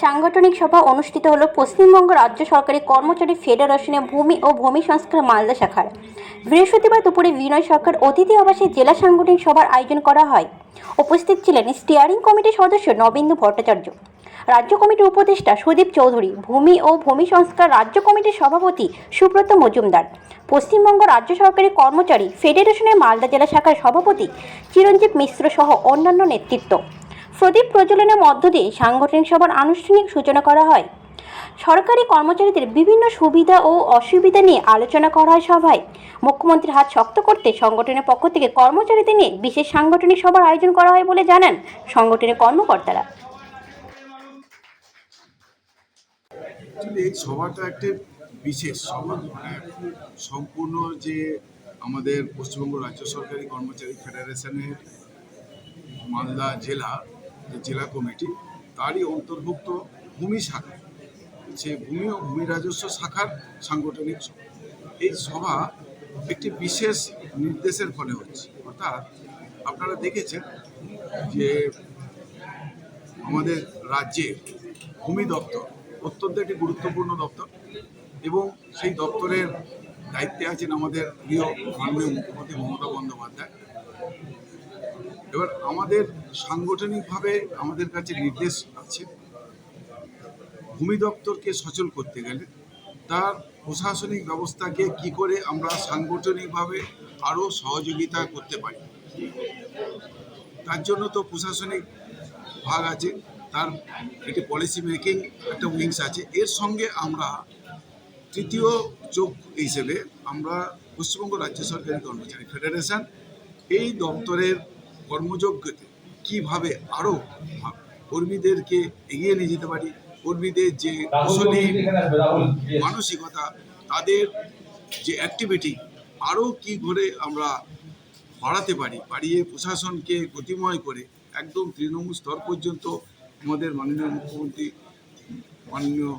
সাংগঠনিক সভা অনুষ্ঠিত হলো পশ্চিমবঙ্গ রাজ্য সরকারি কর্মচারী ফেডারেশনে ভূমি ও ভূমি সংস্কার মালদা শাখার। বৃহস্পতিবার দুপুরে বিনয় সরকার অতিথি আবাসে জেলা সাংগঠনিক সভার আয়োজন করা হয়। উপস্থিত ছিলেন স্টিয়ারিং কমিটির সদস্য নবেন্দু ভট্টাচার্য। রাজ্য কমিটির উপদেষ্টা সুদীপ চৌধুরী, ভূমি ও ভূমি সংস্কার রাজ্য কমিটির সভাপতি সুব্রত মজুমদার, পশ্চিমবঙ্গ রাজ্য সরকারি কর্মচারী ফেডারেশনের মালদা জেলা শাখার সভাপতি চিরঞ্জীব মিশ্র সহ অন্যান্য নেতৃত্ব। প্রদীপ প্রজ্বলনের মধ্য দিয়ে সাংগঠনিক সভার আনুষ্ঠানিক সূচনা করা হয়। সরকারি কর্মচারীদের বিভিন্ন সুবিধা ও অসুবিধা নিয়ে আলোচনা করা হয় সভায়। মুখ্যমন্ত্রীর হাত শক্ত করতে সংগঠনের পক্ষ থেকে কর্মচারীদের নিয়ে বিশেষ সাংগঠনিক সভার আয়োজন করা হয় বলে জানান সংগঠনের কর্মকর্তারা। সভাটা একটি বিশেষ মানে সম্পূর্ণ যে আমাদের পশ্চিমবঙ্গ রাজ্য সরকারি কর্মচারী ফেডারেশনের মালদা জেলা জেলা কমিটি, তারই অন্তর্ভুক্ত ভূমি শাখা সে ভূমি ও ভূমি রাজস্ব শাখার সাংগঠনিক সভা। এই সভা একটি বিশেষ নির্দেশের ফলে হচ্ছে। অর্থাৎ আপনারা দেখেছেন যে আমাদের রাজ্যে ভূমি দপ্তর অত্যন্ত একটি গুরুত্বপূর্ণ দপ্তর এবং সেই দপ্তরের দায়িত্বে আছেন আমাদের প্রিয় মাননীয় মুখ্যমন্ত্রী মমতা বন্দ্যোপাধ্যায়। এবার আমাদের সাংগঠনিকভাবে আমাদের কাছে নির্দেশ আছে। ভূমি দপ্তরকে সচল করতে গেলে তার প্রশাসনিক ব্যবস্থাকে কি করে আমরা সাংগঠনিকভাবে আরও সহযোগিতা করতে পারি। তার জন্য তো প্রশাসনিক ভাগ আছে, তার একটি পলিসি মেকিং একটা উইংস আছে। এর সঙ্গে আমরা তৃতীয় যোগ হিসেবে আমরা পশ্চিমবঙ্গ রাজ্য সরকারি কর্মচারী ফেডারেশন এই দপ্তরের কর্মযোগ্যতে কীভাবে আরও কর্মীদেরকে এগিয়ে নিয়ে যেতে পারি? কর্মীদের যে কুশলী মানসিকতা তাদের যে অ্যাক্টিভিটি আরও কি করে আমরা বাড়াতে পারি? বাড়িয়ে প্রশাসনকে গতিময় করে একদম তৃণমূল স্তর পর্যন্ত আমাদের মাননীয় মুখ্যমন্ত্রী মাননীয়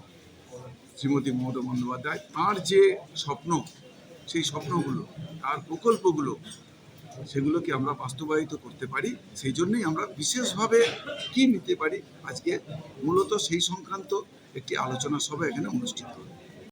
শ্রীমতী মমতা বন্দ্যোপাধ্যায় তাঁর যে স্বপ্ন সেই স্বপ্নগুলো তার প্রকল্পগুলো সেগুলোকে আমরা বাস্তবায়িত করতে পারি, সেই জন্যই আমরা বিশেষভাবে কি নিতে পারি, আজকে মূলত সেই সংক্রান্ত একটি আলোচনা সভা এখানে অনুষ্ঠিত।